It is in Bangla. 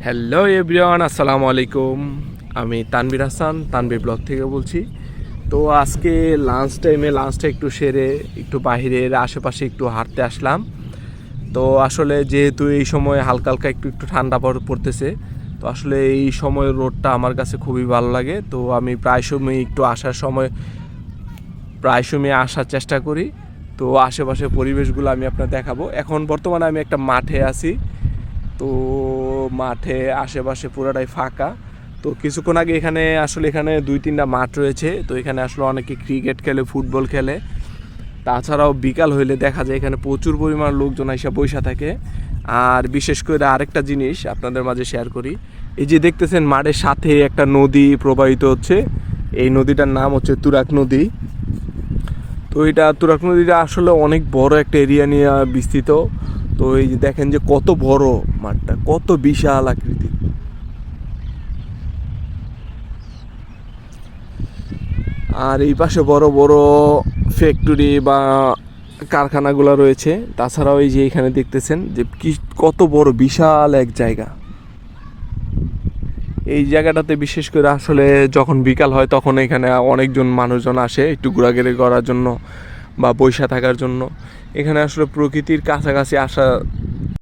হ্যালো এভরিওয়ান আসসালামু আলাইকুম। আমি তানবির হাসান তানবির ব্লগ থেকে বলছি। তো আজকে লাঞ্চ টাইমে লাঞ্চটা একটু সেরে, একটু বাইরের আশেপাশে একটু হাঁটতে আসলাম। তো আসলে যেহেতু এই সময় হালকা হালকা একটু একটু ঠান্ডা পড়- পড়তেছে, তো আসলে এই সময় রোডটা আমার কাছে খুবই ভালো লাগে। তো আমি প্রায় সময় একটু আসার সময়, প্রায় সময় আসার চেষ্টা করি। তো আশেপাশে পরিবেশগুলো আমি আপনার দেখাবো। এখন বর্তমানে আমি একটা মাঠে আছি। তো মাঠে আশেপাশে পুরোটাই ফাঁকা। তো কিছুক্ষণ আগে এখানে আসলে এখানে দুই তিনটা মাঠ রয়েছে। তো এখানে আসলে অনেকে ক্রিকেট খেলে ফুটবল খেলে। তাছাড়াও বিকাল হইলে দেখা যায় এখানে প্রচুর পরিমাণ লোকজন এসে বৈশা থাকে। আর বিশেষ করে আরেকটা জিনিস আপনাদের মাঝে শেয়ার করি। এই যে দেখতেছেন মাঠের সাথে একটা নদী প্রবাহিত হচ্ছে। এই নদীটার নাম হচ্ছে তুরাক নদী। তো এটা তুরাক নদীটা আসলে অনেক বড় একটা এরিয়া নিয়ে বিস্তৃত। তো এই যে দেখেন যে কত বড় মাঠটা, কত বিশাল আকৃতির আর এই পাশে বড় বড় ফ্যাক্টরি বা কারখানাগুলো রয়েছে। তাছাড়াও এই যে এখানে দেখতেছেন যে কি, কত বড় বিশাল এক জায়গা। এই জায়গাটাতে বিশেষ করে আসলে যখন বিকাল হয় তখন এখানে অনেকজন মানুষজন আসে একটু ঘোরাঘুরি করার জন্য। বা বৈশা থাকার জন্য। এখানে আসলে প্রকৃতির কাছাকাছি আসা